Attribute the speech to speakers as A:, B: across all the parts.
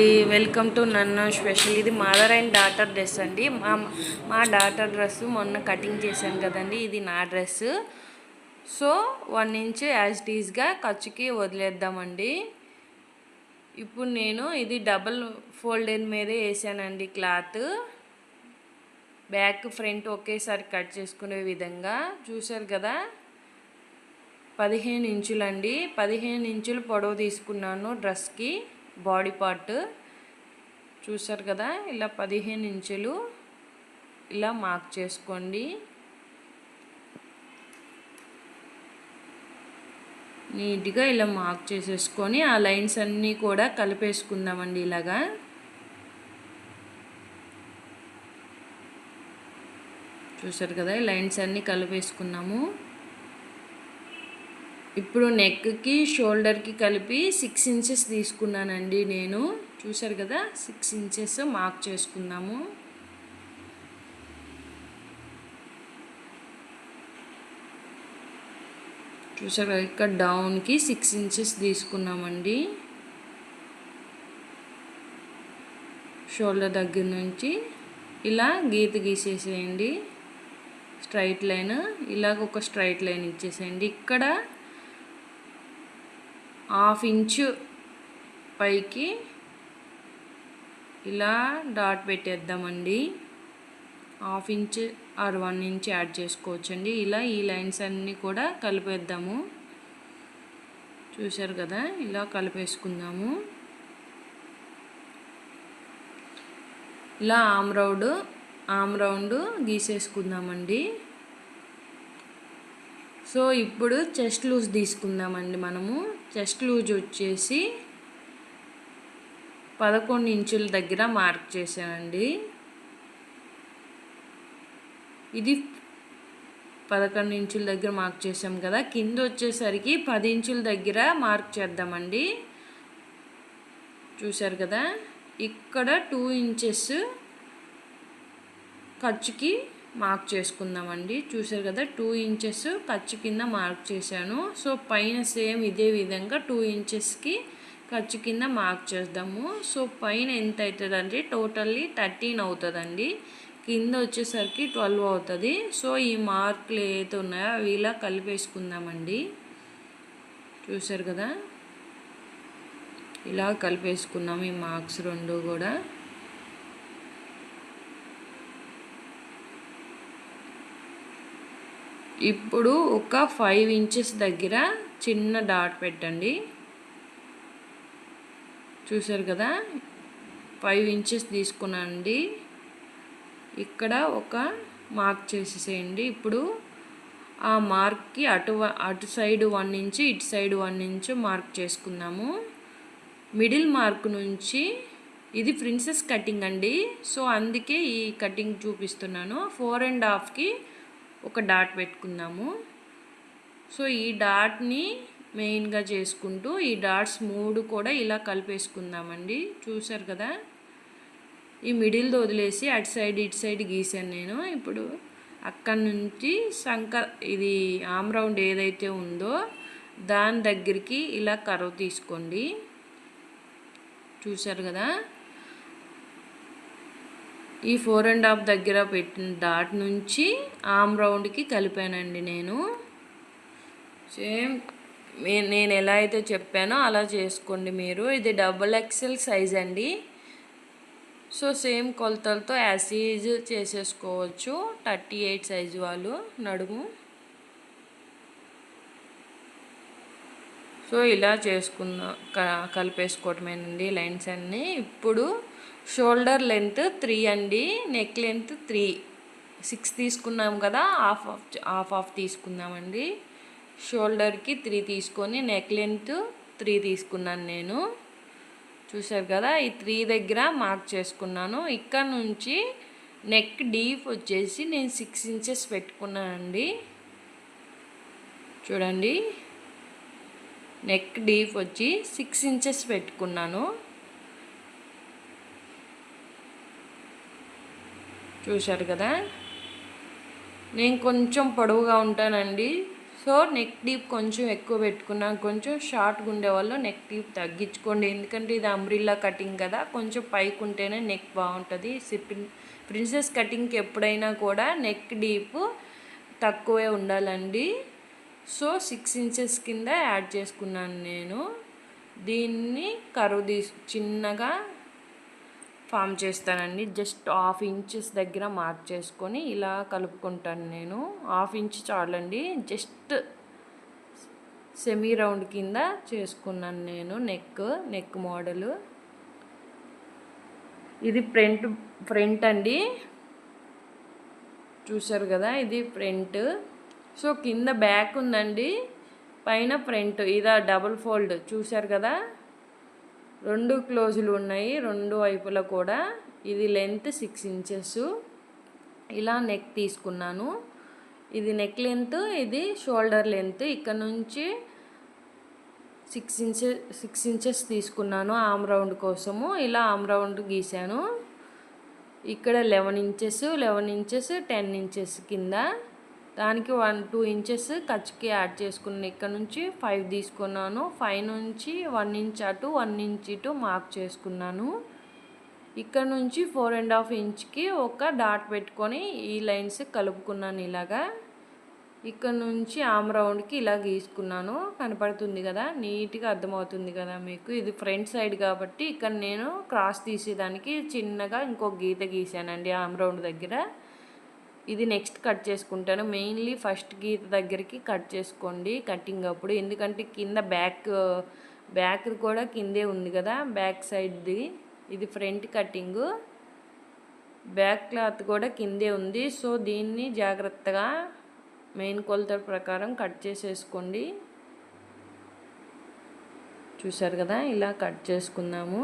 A: Welcome to నన్ను special ఇది mother and daughter dress అండి. మా మా డాటర్ డ్రెస్ మొన్న కటింగ్ చేశాను కదండి. ఇది నా dress so one inch as టీజ్గా ఖర్చుకి వదిలేద్దామండి. ఇప్పుడు నేను ఇది డబల్ ఫోల్డెడ్ మీదే వేసానండి క్లాత్ బ్యాక్ ఫ్రంట్ ఒకేసారి కట్ చేసుకునే విధంగా. చూశారు కదా? పదిహేను ఇంచులండి. పదిహేను ఇంచులు పొడవు తీసుకున్నాను డ్రెస్కి బాడీ పార్ట్ చూసారు కదా ఇలా పదిహేను ఇంచులు ఇలా మార్క్ చేసుకోండి. నీట్గా ఇలా మార్క్ చేసేసుకొని ఆ లైన్స్ అన్నీ కూడా కలిపేసుకుందామండి ఇలాగా. చూసారు కదా లైన్స్ అన్నీ కలిపేసుకున్నాము. ఇప్పుడు నెక్కి షోల్డర్కి కలిపి సిక్స్ ఇంచెస్ తీసుకున్నానండి నేను. చూసారు కదా? సిక్స్ ఇంచెస్ మార్క్ చేసుకున్నాము. చూసారు కదా? ఇక్కడ డౌన్కి సిక్స్ ఇంచెస్ తీసుకున్నామండి. షోల్డర్ దగ్గర నుంచి ఇలా గీత గీసేసేయండి. స్ట్రైట్ లైన్ ఇలాగ ఒక స్ట్రైట్ లైన్ ఇచ్చేసేయండి. ఇక్కడ హాఫ్ ఇంచు పైకి ఇలా dot పెట్టేద్దామండి. Half inch or one inch add చేసుకోవచ్చండి. ఇలా ఈ లైన్స్ అన్నీ కూడా కలిపేద్దాము. చూశారు కదా? ఇలా కలిపేసుకుందాము. ఇలా ఆమ్ రౌండ్ ఆమ్ రౌండ్ గీసేసుకుందామండి. సో ఇప్పుడు చెస్ట్ లూజ్ తీసుకుందామండి మనము. చెస్ట్ లూజ్ వచ్చేసి పదకొండు ఇంచుల దగ్గర మార్క్ చేశానండి. ఇది పదకొండు ఇంచుల దగ్గర మార్క్ చేసాం కదా. కింద వచ్చేసరికి పది ఇంచుల దగ్గర మార్క్ చేద్దామండి. చూశారు కదా? ఇక్కడ టూ ఇంచెస్ ఖర్చుకి మార్క్ చేసుకుందామండి. చూసారు కదా టూ ఇంచెస్ ఖర్చు కింద మార్క్ చేశాను. సో పైన సేమ్ ఇదే విధంగా టూ ఇంచెస్కి ఖర్చు కింద మార్క్ చేద్దాము. సో పైన ఎంత అవుతుందండి? టోటల్లీ థర్టీన్ అవుతుందండి. కింద వచ్చేసరికి ట్వెల్వ్ అవుతుంది. సో ఈ మార్కులు ఏదైతే ఉన్నాయో అవి ఇలా కలిపేసుకుందామండి. చూసారు కదా? ఇలా కలిపేసుకున్నాం ఈ మార్క్స్ రెండు కూడా. ఇప్పుడు ఒక ఫైవ్ ఇంచెస్ దగ్గర చిన్న డాట్ పెట్టండి. చూసారు కదా? ఫైవ్ ఇంచెస్ తీసుకున్నానండి ఇక్కడ ఒక మార్క్ చేసేసేయండి. ఇప్పుడు ఆ మార్క్కి అటు అటు సైడ్ వన్ ఇంచ్ ఇటు సైడ్ వన్ ఇంచ్ మార్క్ చేసుకుందాము. మిడిల్ మార్క్ నుంచి ఇది ప్రిన్సెస్ కటింగ్ అండి. సో అందుకే ఈ కటింగ్ చూపిస్తున్నాను. ఫోర్ అండ్ హాఫ్కి ఒక డాట్ పెట్టుకుందాము. సో ఈ డాట్ని మెయిన్గా చేసుకుంటూ ఈ డాట్స్ మూడు కూడా ఇలా కలిపేసుకుందామండి. చూసారు కదా? ఈ మిడిల్ది వదిలేసి అటు సైడ్ ఇటు సైడ్ గీసాను నేను. ఇప్పుడు అక్కడి నుంచి సంక ఇది ఆమ్ రౌండ్ ఏదైతే ఉందో దాని దగ్గరికి ఇలా కర్వ్ తీసుకోండి. చూసారు కదా? ఈ ఫోర్ అండ్ హాఫ్ దగ్గర పెట్టిన డాట్ నుంచి ఆమ్ రౌండ్కి కలిపానండి నేను. సేమ్ నేను ఎలా అయితే చెప్పానో అలా చేసుకోండి మీరు. ఇది డబుల్ ఎక్సెల్ సైజ్ అండి. సో సేమ్ కొలతలతో యాసీజ్ చేసేసుకోవచ్చు. థర్టీ ఎయిట్ సైజు వాళ్ళు నడుము. సో ఇలా చేసుకున్న కలిపేసుకోవటమేనండి లైన్స్ అన్నీ. ఇప్పుడు షోల్డర్ లెంత్ త్రీ అండి నెక్ లెంత్ త్రీ. సిక్స్ తీసుకున్నాం కదా హాఫ్ ఆఫ్ హాఫ్ ఆఫ్ తీసుకుందామండి. షోల్డర్కి త్రీ తీసుకొని నెక్ లెంత్ త్రీ తీసుకున్నాను నేను. చూసారు కదా ఈ త్రీ దగ్గర మార్క్ చేసుకున్నాను. ఇక్కడ నుంచి నెక్ డీప్ వచ్చేసి నేను సిక్స్ ఇంచెస్ పెట్టుకున్నానండి. చూడండి నెక్ డీప్ వచ్చి సిక్స్ ఇంచెస్ పెట్టుకున్నాను. చూశారు కదా? నేను కొంచెం పొడవుగా ఉంటానండి. సో నెక్ డీప్ కొంచెం ఎక్కువ పెట్టుకున్నాను కొంచెం షార్ట్గా ఉండే వాళ్ళు నెక్ డీప్ తగ్గించుకోండి. ఎందుకంటే ఇది అంబ్రిల్లా కటింగ్ కదా. కొంచెం పైకి ఉంటేనే నెక్ బాగుంటుంది. సిప్పిన్ ప్రిన్సెస్ కటింగ్కి ఎప్పుడైనా కూడా నెక్ డీప్ తక్కువే ఉండాలండి. సో సిక్స్ ఇంచెస్ కింద యాడ్ చేసుకున్నాను నేను. దీన్ని కరువు తీసు చిన్నగా ఫామ్ చేస్తానండి. జస్ట్ హాఫ్ ఇంచెస్ దగ్గర మార్క్ చేసుకొని ఇలా కలుపుకుంటాను నేను. హాఫ్ ఇంచ్ చాలండి. జస్ట్ సెమీ రౌండ్ కింద చేసుకున్నాను నేను నెక్ నెక్ మోడలు. ఇది ఫ్రంట్ ఫ్రంట్ అండి. చూసారు కదా ఇది ఫ్రంట్. సో కింద బ్యాక్ ఉందండి. పైన ఫ్రంట్. ఇదా డబుల్ ఫోల్డ్. చూసారు కదా? రెండు క్లోజులు ఉన్నాయి రెండు వైపులా కూడా. ఇది లెంత్ సిక్స్ ఇంచెస్. ఇలా నెక్ తీసుకున్నాను. ఇది నెక్ లెంత్ ఇది షోల్డర్ లెంత్. ఇక్కడ నుంచి సిక్స్ ఇంచెస్ సిక్స్ ఇంచెస్ తీసుకున్నాను ఆమ్ రౌండ్ కోసము. ఇలా ఆమ్ రౌండ్ గీశాను. ఇక్కడ eleven inches eleven inches ten inches కింద. దానికి వన్ టూ ఇంచెస్ ఖర్చుకి యాడ్ చేసుకున్నాను. ఇక్కడ నుంచి ఫైవ్ తీసుకున్నాను. ఫైవ్ నుంచి వన్ ఇంచ్ అటు వన్ ఇంచ్ ఇటు మార్క్ చేసుకున్నాను. ఇక్కడ నుంచి ఫోర్ అండ్ హాఫ్ ఇంచ్కి ఒక డాట్ పెట్టుకొని ఈ లైన్స్ కలుపుకున్నాను ఇలాగా. ఇక్కడ నుంచి ఆమ్ రౌండ్కి ఇలా గీసుకున్నాను. కనపడుతుంది కదా? నీట్గా అర్థమవుతుంది కదా మీకు? ఇది ఫ్రంట్ సైడ్ కాబట్టి ఇక్కడ నేను క్రాస్ తీసేదానికి చిన్నగా ఇంకో గీత గీసానండి ఆమ్ రౌండ్ దగ్గర. ఇది నెక్స్ట్ కట్ చేసుకుంటాను. మెయిన్లీ ఫస్ట్ గీత దగ్గరికి కట్ చేసుకోండి కటింగ్ అప్పుడు. ఎందుకంటే కింద బ్యాక్ బ్యాక్ కూడా కిందే ఉంది కదా బ్యాక్ సైడ్ది. ఇది ఫ్రంట్ కటింగు. బ్యాక్ క్లాత్ కూడా కిందే ఉంది. సో దీన్ని జాగ్రత్తగా మెయిన్ కొలత ప్రకారం కట్ చేసేసుకోండి. చూసారు కదా ఇలా కట్ చేసుకున్నాము.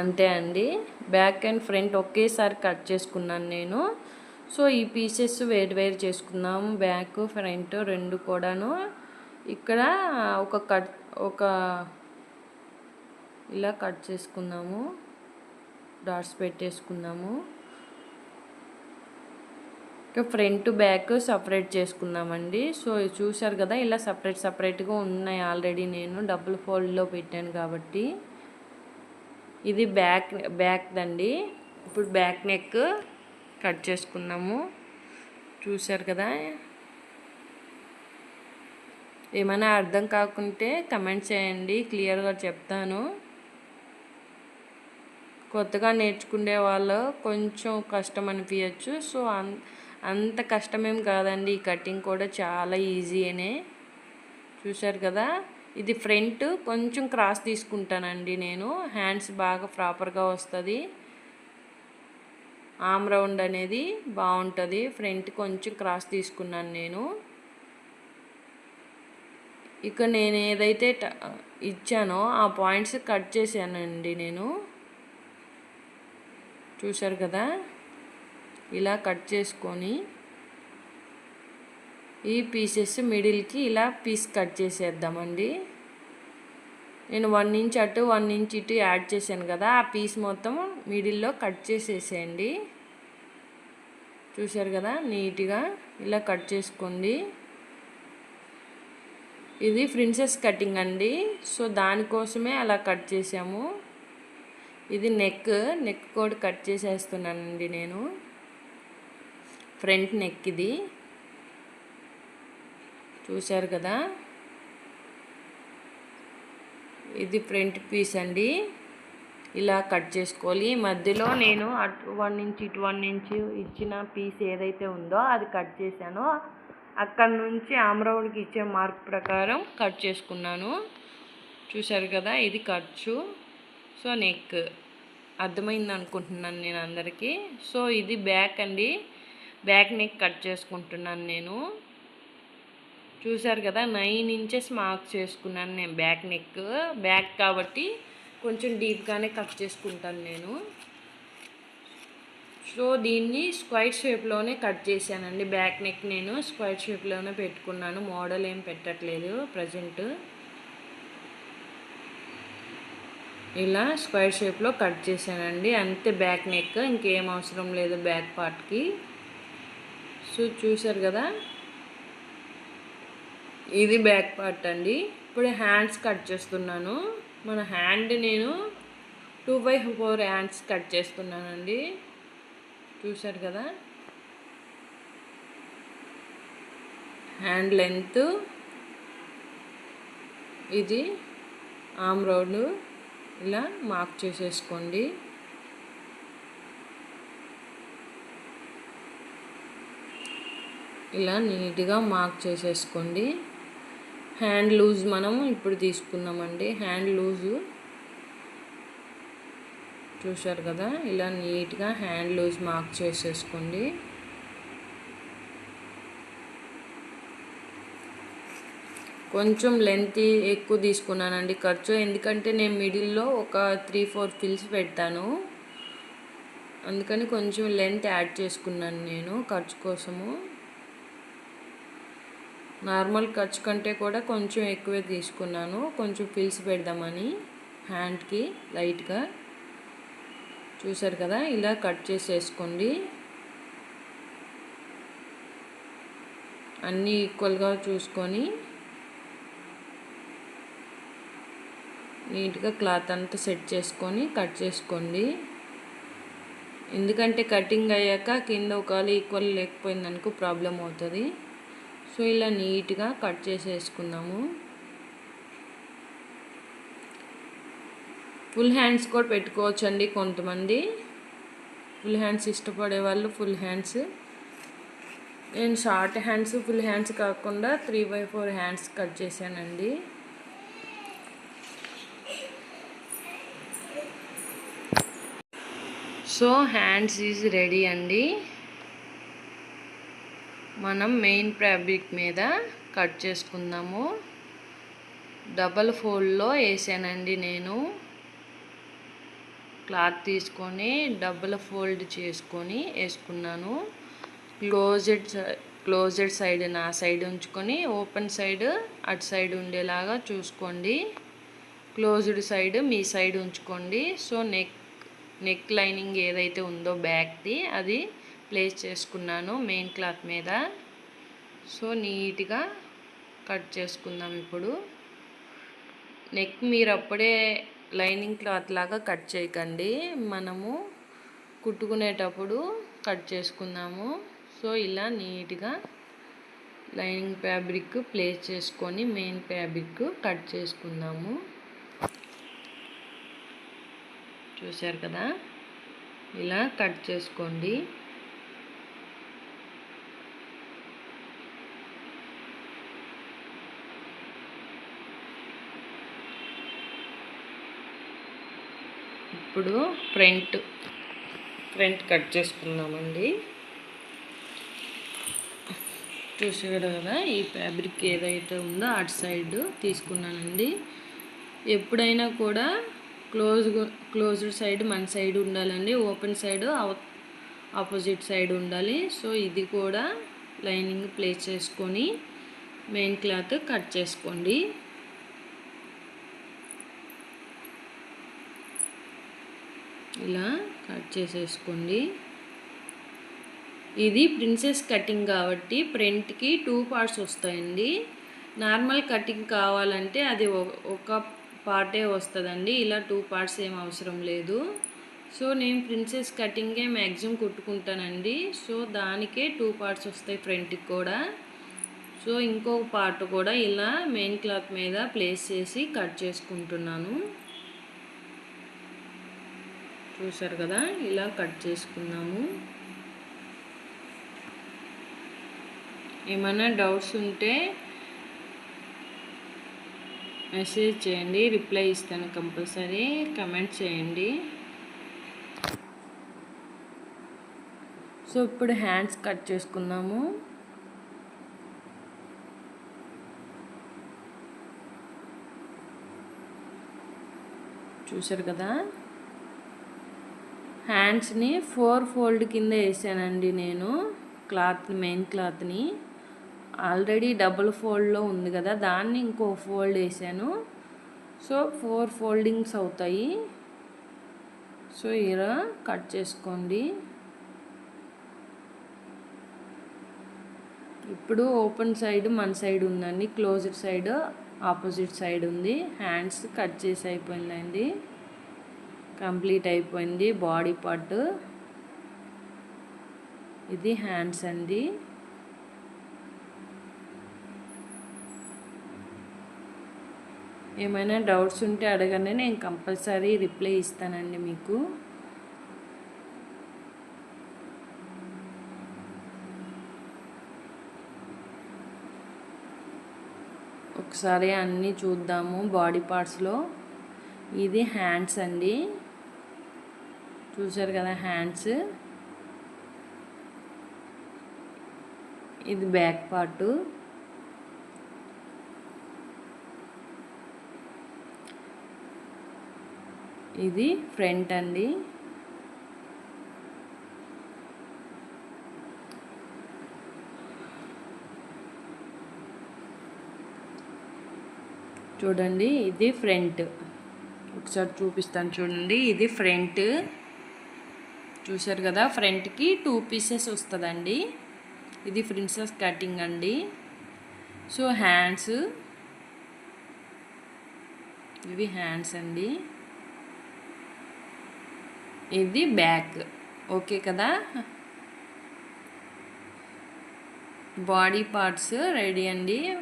A: అంతే అండి. బ్యాక్ అండ్ ఫ్రంట్ ఒకేసారి కట్ చేసుకున్నాను నేను. సో ఈ పీసెస్ వేరు వేరు చేసుకున్నాము బ్యాక్ ఫ్రంట్ రెండు కూడాను. ఇక్కడ ఒక కట్ ఒక ఇలా కట్ చేసుకుందాము డాట్స్ పెట్టేసుకుందాము ఇంకా ఫ్రంట్ బ్యాక్ సపరేట్ చేసుకుందామండి సో చూసారు కదా ఇలా సపరేట్ సపరేట్గా ఉన్నాయి ఆల్రెడీ నేను. డబుల్ ఫోల్డ్లో పెట్టాను కాబట్టి. ఇది బ్యాక్ బ్యాక్ దండి. ఇప్పుడు బ్యాక్ నెక్ కట్ చేసుకున్నాము. చూసారు కదా? ఏమైనా అర్థం కాకుంటే కమెంట్ చేయండి. క్లియర్గా చెప్తాను. కొత్తగా నేర్చుకునే వాళ్ళు కొంచెం కష్టం అనిపించచ్చు సో అంత కష్టమేం కాదండి. ఈ కటింగ్ కూడా చాలా ఈజీనే. చూసారు కదా? ఇది ఫ్రంట్. కొంచెం క్రాస్ తీసుకుంటానండి నేను. హ్యాండ్స్ బాగా ప్రాపర్గా వస్తుంది. ఆమ్ రౌండ్ అనేది బాగుంటుంది. ఫ్రంట్ కొంచెం క్రాస్ తీసుకున్నాను నేను. ఇక నేను ఏదైతే ఇచ్చానో ఆ పాయింట్స్ కట్ చేశానండి నేను. చూసారు కదా? ఇలా కట్ చేసుకొని ఈ పీసెస్ మిడిల్కి ఇలా పీస్ కట్ చేసేద్దామండి. నేను వన్ ఇంచ్ అటు వన్ ఇంచ్ ఇటు యాడ్ చేశాను కదా ఆ పీస్ మొత్తం మిడిల్లో కట్ చేసేసేయండి. చూశారు కదా నీట్గా ఇలా కట్ చేసుకోండి. ఇది ప్రిన్సెస్ కటింగ్ అండి సో దానికోసమే అలా కట్ చేసాము ఇది నెక్ నెక్ కూడా కట్ చేసేస్తున్నానండి నేను. ఫ్రంట్ నెక్ ఇది. చూశారు కదా ఇది ఫ్రంట్ పీస్ అండి. ఇలా కట్ చేసుకోవాలి. మధ్యలో నేను అటు వన్ ఇంచ్ ఇటు వన్ ఇంచ్ ఇచ్చిన పీస్ ఏదైతే ఉందో అది కట్ చేశానో. అక్కడ నుంచి ఆమ్రౌడ్కి ఇచ్చే మార్క్ ప్రకారం కట్ చేసుకున్నాను. చూశారు కదా ఇది ఖర్చు. So neck. అర్థమైంది అనుకుంటున్నాను నేను అందరికీ. సో ఇది బ్యాక్ అండి. బ్యాక్ నెక్ కట్ చేసుకుంటున్నాను నేను. చూశారు కదా నైన్ ఇంచెస్ మార్క్ చేసుకున్నాను నేను బ్యాక్ నెక్. బ్యాక్ కాబట్టి కొంచెం డీప్గానే కట్ చేసుకుంటాను నేను. సో దీన్ని స్క్వైర్ షేప్లోనే కట్ చేశానండి. బ్యాక్ నెక్ నేను స్క్వైట్ షేప్లోనే పెట్టుకున్నాను. మోడల్ ఏం పెట్టట్లేదు ప్రజెంట్. ఇలా స్క్వైర్ షేప్లో కట్ చేశానండి. అంతే బ్యాక్ నెక్ ఇంకేం అవసరం లేదు బ్యాక్ పార్ట్కి. సో చూసారు కదా? ఇది బ్యాక్ పార్ట్ అండి. ఇప్పుడు హ్యాండ్స్ కట్ చేస్తున్నాను. మన హ్యాండ్ నేను two by four hands cut చేస్తున్నానండి. చూశారు కదా? హ్యాండ్ లెంత్ ఇది ఆమ్ రౌండ్ ఇలా మార్క్ చేసేసుకోండి. ఇలా నీట్గా మార్క్ చేసేసుకోండి. హ్యాండ్ లూజ్ మనం ఇప్పుడు తీసుకున్నామండి. Hand loose. చూశారు కదా ఇలా నీట్గా హ్యాండ్ లూజ్ మార్క్ చేసేసుకోండి. కొంచెం లెంత్ ఎక్కువ తీసుకున్నానండి ఖర్చు. ఎందుకంటే నేను మిడిల్లో ఒక త్రీ ఫోర్ ఫిల్స్ పెట్టాను అందుకని కొంచెం లెంత్ యాడ్ చేసుకున్నాను నేను ఖర్చు కోసము. నార్మల్ ఖర్చు కంటే కూడా కొంచెం ఎక్కువే తీసుకున్నాను. కొంచెం పిల్స్ పెడదామని హ్యాండ్కి లైట్గా. చూసారు కదా ఇలా కట్ చేసేసుకోండి. అన్నీ ఈక్వల్గా చూసుకొని నీట్గా క్లాత్ అంతా సెట్ చేసుకొని కట్ చేసుకోండి. ఎందుకంటే కటింగ్ అయ్యాక కింద ఒకవేళ ఈక్వల్ లేకపోయిందనుకో ప్రాబ్లం అవుతుంది. సో ఇలా నీట్గా కట్ చేసేసుకుందాము. ఫుల్ హ్యాండ్స్ కూడా పెట్టుకోవచ్చండి కొంతమంది. ఫుల్ హ్యాండ్స్ ఇష్టపడే వాళ్ళు ఫుల్ హ్యాండ్స్. నేను షార్ట్ హ్యాండ్స్ ఫుల్ హ్యాండ్స్ కాకుండా three by four hands cut చేశానండి. సో హ్యాండ్స్ ఈజ్ రెడీ అండి. మనం మెయిన్ ఫ్యాబ్రిక్ మీద కట్ చేసుకుందాము. డబల్ ఫోల్డ్లో వేసానండి నేను. క్లాత్ తీసుకొని డబల్ ఫోల్డ్ చేసుకొని వేసుకున్నాను. క్లోజెడ్ క్లోజెడ్ సైడ్ నా సైడ్ ఉంచుకొని ఓపెన్ సైడ్ అటు సైడ్ ఉండేలాగా చూసుకోండి. క్లోజ్డ్ సైడ్ మీ సైడ్ ఉంచుకోండి. సో నెక్ నెక్ లైనింగ్ ఏదైతే ఉందో బ్యాక్ది అది ప్లేస్ చేసుకున్నాను మెయిన్ క్లాత్ మీద. సో నీట్గా కట్ చేసుకుందాం ఇప్పుడు. నెక్ మీరు అప్పుడే లైనింగ్ క్లాత్ లాగా కట్ చేయకండి. మనము కుట్టుకునేటప్పుడు కట్ చేసుకుందాము. సో ఇలా నీట్గా లైనింగ్ ఫ్యాబ్రిక్ ప్లేస్ చేసుకొని మెయిన్ ఫ్యాబ్రిక్ కట్ చేసుకుందాము. చూశారు కదా? ఇలా కట్ చేసుకోండి. ఇప్పుడు ఫ్రంట్ ఫ్రంట్ కట్ చేసుకుందామండి. చూసాడు కదా ఈ ఫ్యాబ్రిక్ ఏదైతే ఉందో అటు సైడ్ తీసుకున్నానండి. ఎప్పుడైనా కూడా క్లోజ్ క్లోజ్డ్ సైడ్ మన సైడ్ ఉండాలండి. ఓపెన్ సైడ్ ఆపోజిట్ సైడ్ ఉండాలి. సో ఇది కూడా లైనింగ్ ప్లేస్ చేసుకొని మెయిన్ క్లాత్ కట్ చేసుకోండి. ఇలా కట్ చేసేసుకోండి. ఇది ప్రిన్సెస్ కటింగ్ కాబట్టి ప్రింట్కి టూ పార్ట్స్ వస్తాయండి. నార్మల్ కటింగ్ కావాలంటే అది ఒక పార్టే వస్తుందండి. ఇలా టూ పార్ట్స్ ఏం అవసరం లేదు. సో నేను ప్రిన్సెస్ కటింగే మ్యాక్సిమం కుట్టుకుంటానండి. సో దానికే టూ పార్ట్స్ వస్తాయి ఫ్రంట్కి కూడా. సో ఇంకొక పార్ట్ కూడా ఇలా మెయిన్ క్లాత్ మీద ప్లేస్ చేసి కట్ చేసుకుంటున్నాను. చూసారు కదా ఇలా కట్ చేసుకున్నాము ఏమైనా డౌట్స్ ఉంటే మెసేజ్ చేయండి రిప్లై ఇస్తాను కంపల్సరీ కమెంట్ చేయండి. సో ఇప్పుడు హ్యాండ్స్ కట్ చేసుకున్నాము చూసారు కదా? హ్యాండ్స్ని ఫోర్ ఫోల్డ్ కింద వేసానండి నేను క్లాత్ మెయిన్ క్లాత్ని. ఆల్రెడీ డబుల్ ఫోల్డ్లో ఉంది కదా దాన్ని ఇంకో ఫోల్డ్ వేసాను. సో ఫోర్ ఫోల్డింగ్స్ అవుతాయి. సో ఇలా కట్ చేసుకోండి. ఇప్పుడు ఓపెన్ సైడ్ మన సైడ్ ఉందండి క్లోజ్డ్ సైడ్ ఆపోజిట్ సైడ్ ఉంది. హ్యాండ్స్ కట్ చేసి అయిపోయిందండి. కంప్లీట్ అయిపోయింది బాడీ పార్ట్. ఇది హ్యాండ్స్ అండి. ఏమైనా డౌట్స్ ఉంటే అడగండి నేను కంపల్సరీ రిప్లై ఇస్తానండి మీకు. ఒకసారి అన్నీ చూద్దాము బాడీ పార్ట్స్లో. ఇది హ్యాండ్స్ అండి. చూసారు కదా హ్యాండ్స్. ఇది బ్యాక్ పార్టు. ఇది ఫ్రంట్ అండి. చూడండి ఇది ఫ్రంట్. ఒకసారి చూపిస్తాను చూడండి ఇది ఫ్రంట్. చూశారు కదా ఫ్రంట్కి టూ పీసెస్ వస్తుందండి. ఇది ప్రిన్సెస్ కటింగ్ అండి. So hands. ఇవి హ్యాండ్స్ అండి. ఇది బ్యాక్. ఓకే కదా? బాడీ పార్ట్స్ రెడీ అండి.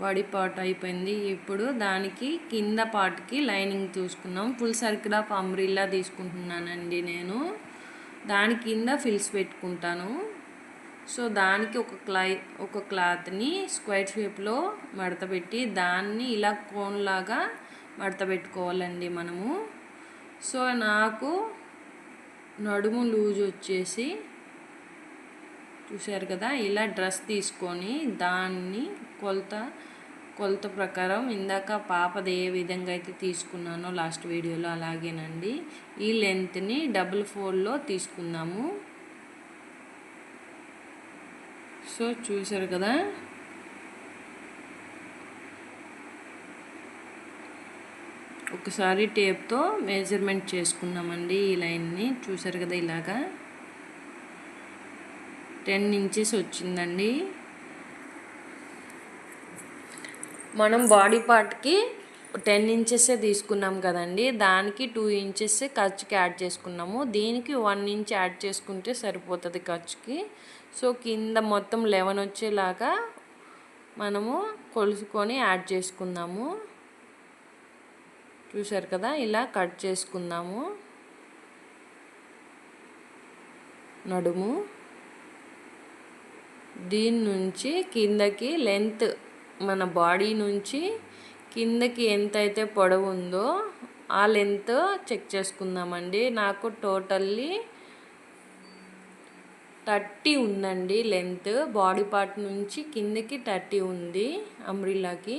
A: బాడీ పార్ట్ అయిపోయింది. ఇప్పుడు దానికి కింద పార్ట్కి లైనింగ్ చూసుకున్నాం ఫుల్ సర్కిల్ ఆఫ్ అంబ్రిల్లా తీసుకుంటున్నానండి నేను. దాని కింద ఫిల్స్ పెట్టుకుంటాను. సో దానికి ఒక క్లై ఒక క్లాత్ని స్క్వైర్ షేప్లో మడతపెట్టి దాన్ని ఇలా కోన్లాగా మడతపెట్టుకోవాలండి మడత పెట్టుకోవాలండి మనము. సో నాకు నడుము లూజ్ వచ్చేసి చూశారు కదా ఇలా డ్రెస్ తీసుకొని దాన్ని కొలత కొలత ప్రకారం ఇందాక పాపది ఏ విధంగా అయితే తీసుకున్నానో లాస్ట్ వీడియోలో అలాగేనండి. ఈ లెంత్ని డబుల్ ఫోర్లో తీసుకుందాము. సో చూసారు కదా? ఒకసారి టేప్తో మెజర్మెంట్ చేసుకున్నామండి ఈ లైన్ని చూసారు కదా ఇలాగా? టెన్ ఇంచెస్ వచ్చిందండి. మనం బాడీ పార్ట్కి టెన్ ఇంచెసే తీసుకున్నాం కదండి దానికి టూ ఇంచెస్ ఖర్చుకి యాడ్ చేసుకున్నాము. దీనికి వన్ ఇంచ్ యాడ్ చేసుకుంటే సరిపోతుంది ఖర్చుకి. సో కింద మొత్తం లెవెన్ వచ్చేలాగా మనము కొలుసుకొని యాడ్ చేసుకుందాము. చూసారు కదా ఇలా కట్ చేసుకుందాము. నడుము. దీని నుంచి కిందకి లెంత్ మన బాడీ నుంచి కిందకి ఎంత అయితే పొడవు ఉందో ఆ లెంత్ చెక్ చేసుకుందామండి. నాకు టోటల్లీ థర్టీ ఉందండి లెంత్. బాడీ పార్ట్ నుంచి కిందకి థర్టీ ఉంది అంబ్రిల్లాకి.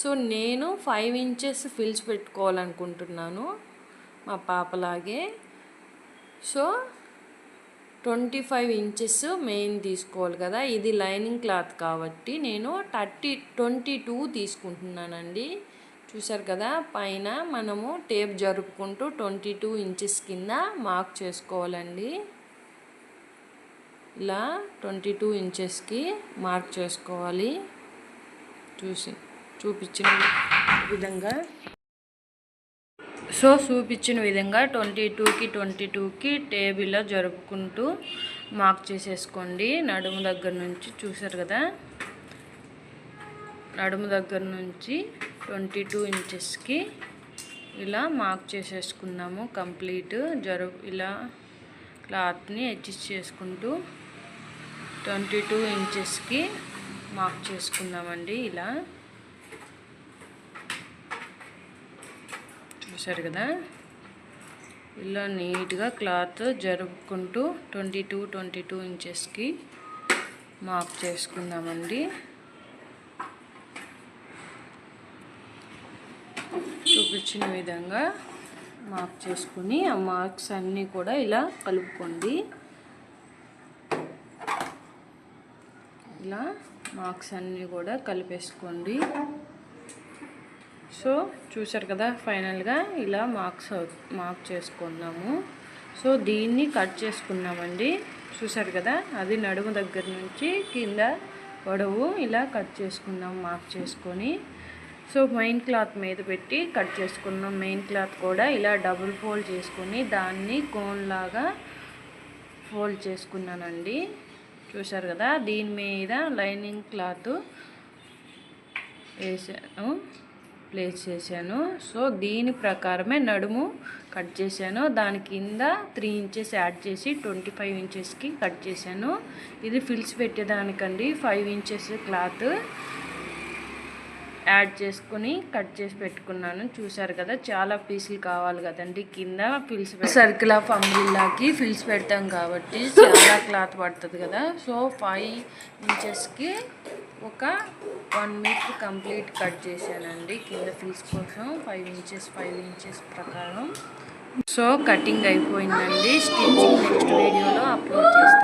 A: సో నేను ఫైవ్ ఇంచెస్ ఫిల్స్ పెట్టుకోవాలనుకుంటున్నాను మా పాపలాగే. So twenty five inches main తీసుకోవాలి కదా. ఇది లైనింగ్ క్లాత్ కాబట్టి నేను థర్టీ ట్వంటీ టూ తీసుకుంటున్నానండి. చూసారు కదా పైన మనము టేప్ జరుపుకుంటూ ట్వంటీ టూ ఇంచెస్ కింద మార్క్ చేసుకోవాలండి. ఇలా ట్వంటీ టూ ఇంచెస్కి మార్క్ చేసుకోవాలి. చూసి చూపించిన విధంగా సో చూపించిన విధంగా ట్వంటీ టూకి ట్వంటీ టూకి టేబుల్లో జరుపుకుంటూ మార్క్ చేసేసుకోండి. నడుము దగ్గర నుంచి చూసారు కదా? నడుము దగ్గర నుంచి ట్వంటీ టూ ఇంచెస్కి ఇలా మార్క్ చేసేసుకుందాము. కంప్లీట్ జరు ఇలా క్లాత్ని అడ్జస్ట్ చేసుకుంటూ ట్వంటీ టూ ఇంచెస్కి మార్క్ చేసుకుందామండి ఇలా. చూసారు కదా? ఇలా నీట్గా క్లాత్ జరుపుకుంటూ ట్వంటీ టూ ట్వంటీ టూ ఇంచెస్కి మాప్ చేసుకుందామండి. చూపించిన విధంగా మార్క్ చేసుకుని ఆ మార్క్స్ అన్నీ కూడా ఇలా కలుపుకోండి. ఇలా మార్క్స్ అన్నీ కూడా కలిపేసుకోండి. సో చూసారు కదా ఫైనల్గా ఇలా మార్క్స్ మార్క్ చేసుకున్నాము. సో దీన్ని కట్ చేసుకున్నామండి. చూసారు కదా అది నడుము దగ్గర నుంచి కింద పొడవు ఇలా కట్ చేసుకున్నాం మార్క్ చేసుకొని. సో మెయిన్ క్లాత్ మీద పెట్టి కట్ చేసుకున్నాం. మెయిన్ క్లాత్ కూడా ఇలా డబుల్ ఫోల్డ్ చేసుకొని దాన్ని కోన్లాగా ఫోల్డ్ చేసుకున్నానండి. చూసారు కదా దీని మీద లైనింగ్ క్లాత్ వేసాను ప్లేస్ చేశాను. సో దీని ప్రకారమే నడుము కట్ చేశాను. దాని కింద త్రీ ఇంచెస్ యాడ్ చేసి ట్వంటీ ఫైవ్ ఇంచెస్కి కట్ చేశాను. ఇది ఫిల్స్ పెట్టేదానికండి. ఫైవ్ ఇంచెస్ క్లాత్ యాడ్ చేసుకుని కట్ చేసి పెట్టుకున్నాను. చూసారు కదా చాలా పీసులు కావాలి కదండి. కింద ఫిల్స్ సర్కిల్ ఆఫ్ అంబ్రిల్లాకి ఫిల్స్ పెడతాం కాబట్టి చాలా క్లాత్ పడుతుంది కదా. సో ఫైవ్ ఇంచెస్కి ఒక వన్ మీటర్ కంప్లీట్ కట్ చేశానండి. కింద పీస్ కోసం ఫైవ్ ఇంచెస్ ఫైవ్ ఇంచెస్ ప్రకారం. సో కటింగ్ అయిపోయిందండి. స్టిచ్చింగ్ నెక్స్ట్ వీడియోలో అప్లోడ్ చేస్తాను.